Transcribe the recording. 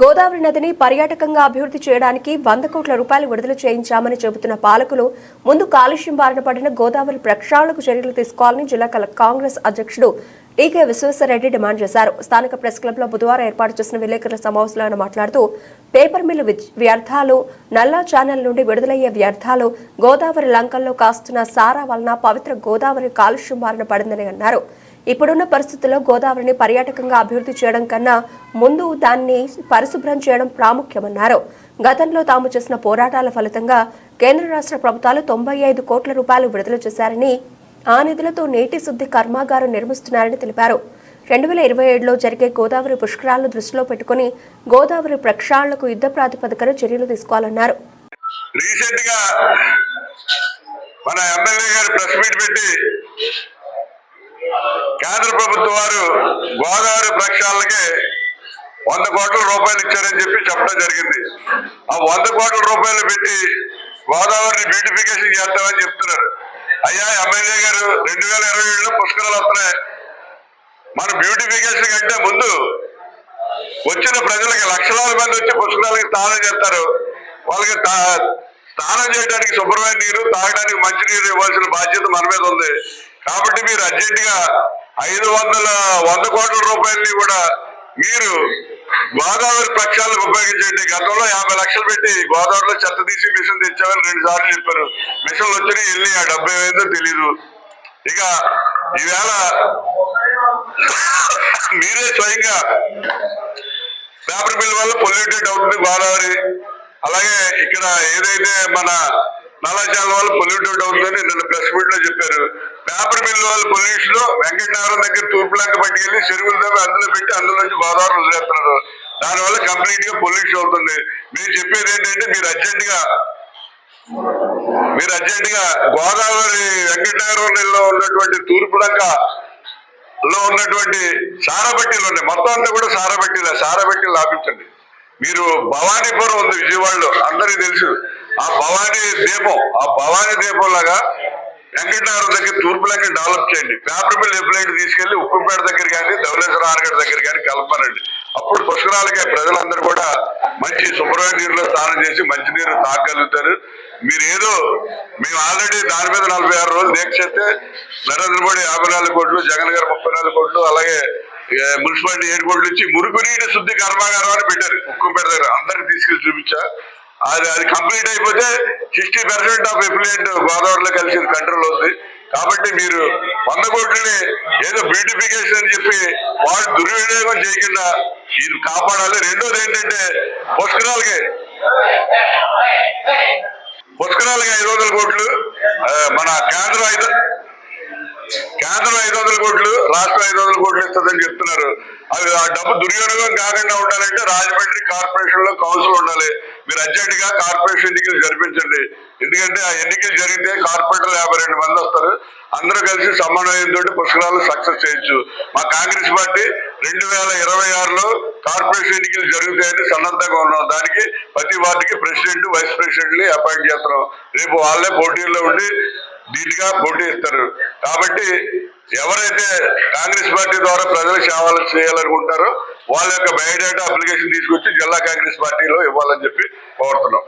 గోదావరి నదిని పర్యాటకంగా అభివృద్ధి చేయడానికి వంద కోట్ల రూపాయలు విడుదల చేయించామని చెబుతున్న పాలకులు ముందు కాలుష్యం బారిన పడిన గోదావరి ప్రక్షాళనకు చర్యలు తీసుకోవాలని జిల్లా కాంగ్రెస్ అధ్యక్షుడు టీకే విశ్వేశ్వరరెడ్డి డిమాండ్ చేశారు. స్థానిక ప్రెస్ క్లబ్లో బుధవారం ఏర్పాటు చేసిన విలేకరుల సమావేశంలో ఆయన మాట్లాడుతూ పేపర్ మిల్లు వ్యర్థాలు నల్లా ఛానల్ నుండి విడుదలయ్యే వ్యర్థాలు గోదావరి లంకల్లో కాస్తున్న సారా వలన పవిత్ర గోదావరి కాలుష్యం బారిన పడిందని అన్నారు. ఇప్పుడున్న పరిస్థితుల్లో గోదావరిని పర్యాటకంగా అభివృద్ధి చేయడం కన్నా ముందు దాన్ని పరిశుభ్రం చేయడం ప్రాముఖ్యమన్నారు. గతంలో తాము చేసిన పోరాటాల ఫలితంగా కేంద్ర రాష్ట్ర ప్రభుత్వాలు తొంభై ఐదు కోట్ల రూపాయలు విడుదల చేశారని ఆ నిధులతో నీటి శుద్ధి కర్మాగారం నిర్మిస్తున్నారని తెలిపారు. రెండు వేల ఇరవై ఏడులో జరిగే గోదావరి పుష్కరాలను దృష్టిలో పెట్టుకుని గోదావరి ప్రక్షాళనకు యుద్ధ ప్రాతిపదికన చర్యలు తీసుకోవాలన్నారు. రీసెంట్గా మన ఎమ్మెల్యే గారు ప్రెస్ మీట్ పెట్టి కేంద్ర ప్రభుత్వం వారు గోదావరి ప్రక్షాళనకి వంద కోట్ల రూపాయలు ఇచ్చారని చెప్పి చెప్పడం జరిగింది. ఆ వంద కోట్ల రూపాయలు పెట్టి గోదావరిని బ్యూటిఫికేషన్ చేస్తామని చెప్తున్నారు. అయ్యా ఎమ్మెల్యే గారు రెండు వేల ఇరవై ఏడులో పుష్కరాలు వస్తున్నాయి. మన బ్యూటిఫికేషన్ కంటే ముందు వచ్చిన ప్రజలకి లక్షలాది మంది వచ్చి పుష్కరాలకి స్నానం చేస్తారు. వాళ్ళకి తా- స్నానం చేయడానికి శుభ్రమైన నీరు తాగడానికి మంచి నీరు ఇవ్వాల్సిన బాధ్యత మన మీద ఉంది. కాబట్టి మీరు అర్జెంటుగా ఐదు వందల వంద కోట్ల రూపాయలని కూడా మీరు గోదావరి పక్షాలకు ఉపయోగించండి. గతంలో యాభై లక్షలు పెట్టి గోదావరిలో చెత్త తీసి మిషన్ తెచ్చామని రెండు సార్లు చెప్పారు. మిషన్లు వచ్చినాయి వెళ్ళి ఆ డెబ్బై ఏదో తెలీదు. ఇక ఈవేళ మీరే స్వయంగా పేపర్ మిల్ వల్ల పొల్యూటెడ్ అవుతుంది గోదావరి. అలాగే ఇక్కడ ఏదైతే మన నల్లజాల వల్ల పొల్యూటెడ్ అవుతుందని నిన్న ప్రెస్ మీట్లో చెప్పారు. పేపర్ మిల్ వాళ్ళు పొల్యూషన్లో వెంకటనగరం దగ్గర తూర్పు లంక పట్టుకెళ్ళి చెరువుల దగ్గర అందులో పెట్టి అందులో నుంచి గోదావరి వదిలేస్తున్నారు. దానివల్ల కంప్లీట్గా పొల్యూషన్ అవుతుంది. మీరు చెప్పేది ఏంటంటే మీరు అర్జెంట్గా మీరు అర్జెంట్గా గోదావరి వెంకటనగరంలో ఉన్నటువంటి తూర్పు లంక లో ఉన్నటువంటి సారబట్టీలు ఉన్నాయి. మొత్తం అంతా కూడా సారబట్టీలే సారబట్టీలు లాభించండి. మీరు భవానీపురం ఉంది విజయవాడలో. అందరికీ తెలుసు. ఆ భవానీ దీపం ఆ భవానీ దీపం లాగా వెంకటనగరం దగ్గర తూర్పు లెక్క డెవలప్ చేయండి. పేపర్ మిల్ ఎప్పుడైతే తీసుకెళ్ళి ఉప్పుపేట దగ్గర కానీ ధవలేశ్వర ఆనగడ్డ దగ్గర కానీ కలపనండి. అప్పుడు పుష్కరాలకి ప్రజలందరూ కూడా మంచి శుభ్రమైన నీరులో స్నానం చేసి మంచి నీరు తాగలుగుతారు. మీరు ఏదో మేము ఆల్రెడీ దాని మీద నలభై ఆరు రోజులు దీక్ష చేస్తే నరేంద్ర మోడీ యాభై నాలుగు కోట్లు జగన్ గారు ముప్పై నాలుగు కోట్లు అలాగే మున్సిపాలిటీ ఏడు కోట్లు ఇచ్చి మురుగునీటి శుద్ధి కర్మాగారం అని పెట్టారు. ఉక్కుంపేట దగ్గర అందరికి తీసుకెళ్ళి చూపించా. అది అది కంప్లీట్ అయిపోతే సిక్స్టీ పర్సెంట్ ఆఫ్ ఎఫ్లుయెంట్ గోదావరిలో కలిసి కంట్రోల్ ఉంది కాబట్టి మీరు వంద కోట్లని ఏదో బ్యూటిఫికేషన్ అని చెప్పి వాళ్ళు దుర్వినియోగం చేయకుండా ఇది కాపాడాలి. రెండోది ఏంటంటే పుష్కరాలకి పుష్కరాలకి ఐదు వందల కోట్లు మన కేంద్రం ఐదు కేంద్రం ఐదు వందల కోట్లు రాష్ట్రం ఐదు వందల కోట్లు ఇస్తుందని చెప్తున్నారు. అది ఆ డబ్బు దుర్వినియోగం కాకుండా ఉండాలంటే రాజమండ్రి కార్పొరేషన్లో కౌన్సిల్ ఉండాలి. మీరు అర్జెంట్గా కార్పొరేషన్ ఎన్నికలు జరిపించండి. ఎందుకంటే ఆ ఎన్నికలు జరిగితే కార్పొరేటర్లు యాభై రెండు మంది వస్తారు. అందరూ కలిసి సమన్వయంతో పుష్కరాలు సక్సెస్ చేయొచ్చు. మా కాంగ్రెస్ పార్టీ రెండు వేల ఇరవై ఆరులో కార్పొరేషన్ ఎన్నికలు జరుగుతాయని సన్నద్ధంగా ఉన్నాం. దానికి ప్రతి వార్డుకి ప్రెసిడెంట్ వైస్ ప్రెసిడెంట్ని అపాయింట్ చేస్తున్నాం. రేపు వాళ్ళే పోటీల్లో ఉండి ధీటుగా పోటీ ఇస్తారు. కాబట్టి ఎవరైతే కాంగ్రెస్ పార్టీ ద్వారా ప్రజలు సేవలు చేయాలనుకుంటారో వాళ్ళ యొక్క బయోడేటా అప్లికేషన్ తీసుకొచ్చి జిల్లా కాంగ్రెస్ పార్టీలో ఇవ్వాలని చెప్పి కోరుతున్నాం.